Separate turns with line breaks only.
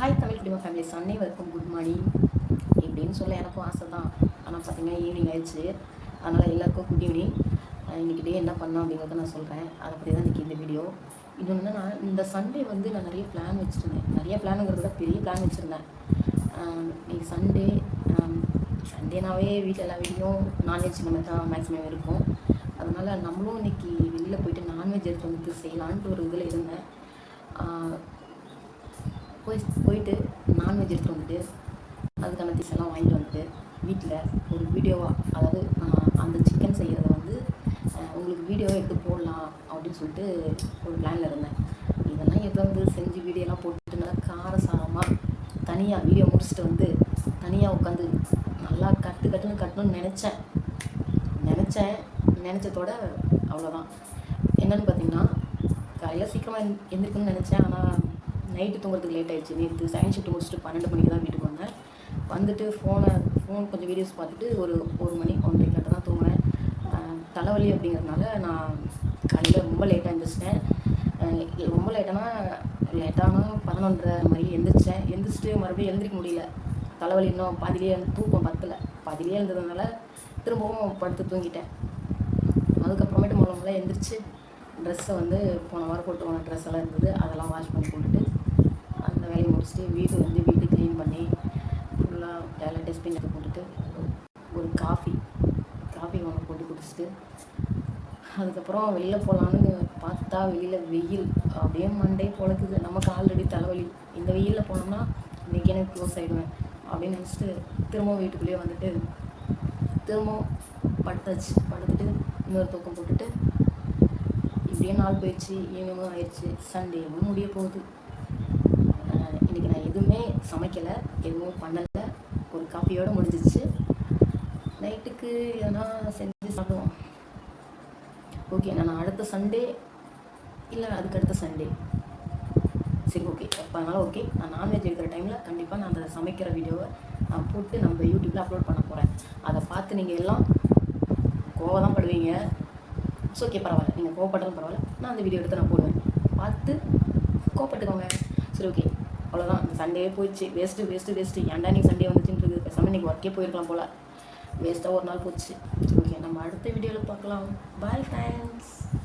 Hi Tamil குடும்ப families அனைவருக்கும் good morning இப்படின்னு சொல்ல எனக்கும் ஆசை தான் ஆனால் பார்த்தீங்கன்னா ஈவினிங் ஆயிடுச்சு. அதனால் எல்லாருக்கும் குட் ஈவினிங் இன்றைக்கி டே என்ன பண்ணோம் அப்படிங்கிறத நான் சொல்கிறேன் அதை பற்றி தான் இன்றைக்கி இந்த வீடியோ இன்னொன்று நான் இந்த சண்டே வந்து நான் நிறைய பிளான் வச்சுருந்தேன். நிறைய பிளானுங்கிறத விட பெரிய பிளான் வச்சுருந்தேன். இன்னைக்கு சண்டே சண்டேனாவே வீட்டில் எல்லா வீட்லேயும் நான்வெஜ் நம்ம தான் மேக்ஸிமம் இருக்கும். அதனால் நம்மளும் இன்றைக்கி வெளியில் போயிட்டு நான்வெஜ் எடுத்து வந்து செய்யலான்ட்டு ஒரு இதில் இருந்தேன். போய் போயிட்டு நான்வெஜ் எடுத்துகிட்டு வந்துட்டு அதுக்கான திஸ் எல்லாம் வாங்கிட்டு வந்துட்டு வீட்டில் ஒரு வீடியோவாக அதாவது அந்த சிக்கன் செய்கிறத வந்து உங்களுக்கு வீடியோவாக எடுத்து போடலாம் அப்படின்னு சொல்லிட்டு ஒரு பிளானில் இருந்தேன். இதெல்லாம் எடுத்து வந்து செஞ்சு வீடியோலாம் போட்டுட்டு நல்லா காரசாரமாக தனியாக வீடியோ முடிச்சுட்டு வந்து தனியாக உட்காந்து நல்லா கட்டு கட்டுன்னு கட்டணும்னு நினச்சேன். நினச்சேன் நினச்சதோட அவ்வளோதான் என்னென்னு பார்த்தீங்கன்னா காலையில் சீக்கிரமாக எந்திரிக்கணும்னு நினச்சேன் ஆனால் நைட்டு தூங்குறதுக்கு லேட் ஆகிடுச்சு நேற்று சயின்ஸ் ஷிஃப்ட் முடிச்சுட்டு பன்னெண்டு மணிக்கு தான் வீட்டுக்கு வந்தேன். வந்துட்டு ஃபோனை ஃபோன் கொஞ்சம் வீடியோஸ் பார்த்துட்டு ஒரு ஒரு மணி ஒன்றரை கிட்ட தான் தூங்கினேன். தலைவலி அப்படிங்கிறதுனால நான் காலையில் ரொம்ப லேட்டாக எழுந்திரிச்சிட்டேன் ரொம்ப லேட்டானா லேட்டானா பதினொன்றரை மாதிரி எழுந்திரிச்சேன் எழுந்திரிச்சிட்டு மறுபடியும் எழுந்திரிக்க முடியல. தலைவலி இன்னும் பாதிலேயே தூக்கம் பத்தலை. பாதிலேயே எழுந்ததுனால திரும்பவும் படுத்து தூங்கிட்டேன். அதுக்கப்புறமேட்டு முதல்ல எழுந்திரிச்சு ட்ரெஸ்ஸை வந்து போன வாரம் போட்டு போன ட்ரெஸ் எல்லாம் இருந்தது. அதெல்லாம் வாஷ் பண்ணி போட்டுட்டு அந்த வேலையை முடிச்சுட்டு வீடு வந்து வீட்டு க்ளீன் பண்ணி ஃபுல்லாக டேலண்ட் டஸ்ட்பின் எடுத்து போட்டுட்டு ஒரு காஃபி காஃபி ஒன்று போட்டு குடிச்சிட்டு அதுக்கப்புறம் வெளியில் போகலான்னு பார்த்தா வெளியில் வெயில். அப்படியே மண்டே பொழக்குது. நமக்கு ஆல்ரெடி தலைவலி. இந்த வெயிலில் போனோம்னா இன்றைக்கி எனக்கு க்ளோஸ் ஆகிடுவேன் அப்படின்னு நினச்சிட்டு திரும்பவும் வீட்டுக்குள்ளேயே வந்துட்டு திரும்பவும் படுத்தாச்சு. படுத்துட்டு இன்னொரு தூக்கம் போட்டுட்டு இப்படியே நாள் போயிடுச்சு ஈவினிங்கும் ஆயிடுச்சு சண்டேவும் முடிய போகுது. இன்றைக்கி நான் எதுவுமே சமைக்கலை எதுவும் பண்ணலை. ஒரு காஃபியோடு முடிஞ்சிச்சு நைட்டுக்கு எதனா செஞ்சு சாப்பிடுவோம். ஓகே நான் அடுத்த சண்டே இல்லை அதுக்கு அடுத்த சண்டே சரி ஓகே அப்போ அதனால் ஓகே நான் நான்வெஜ் எடுக்கிற டைமில் கண்டிப்பாக நான் அந்த சமைக்கிற வீடியோவை நான் போட்டு நம்ம யூடியூப்பில் அப்லோட் பண்ண போகிறேன் அதை பார்த்து நீங்கள் எல்லாம் கோவம் தான் படுவீங்க. ஸோ ஓகே பரவாயில்ல. நீங்கள் கோவப்பட்டாலும் பரவாயில்ல. நான் அந்த வீடியோ எடுத்து நான் போடுவேன். பார்த்து கோவப்பட்டுக்கோங்க. சரி ஓகே அவ்வளோதான் அந்த சண்டே போயிடுச்சு. வேஸ்ட்டு வேஸ்ட்டு வேஸ்ட்டு ஏன்டா நீங்கள் சண்டே வந்துச்சுன்னு இருக்குது. பேசாமல் இன்றைக்கி ஒர்க்கே போயிருக்கலாம் போல். வேஸ்ட்டாக ஒரு நாள் போச்சு. ஓகே நம்ம அடுத்த வீடியோவில் பார்க்கலாம். Bye thanks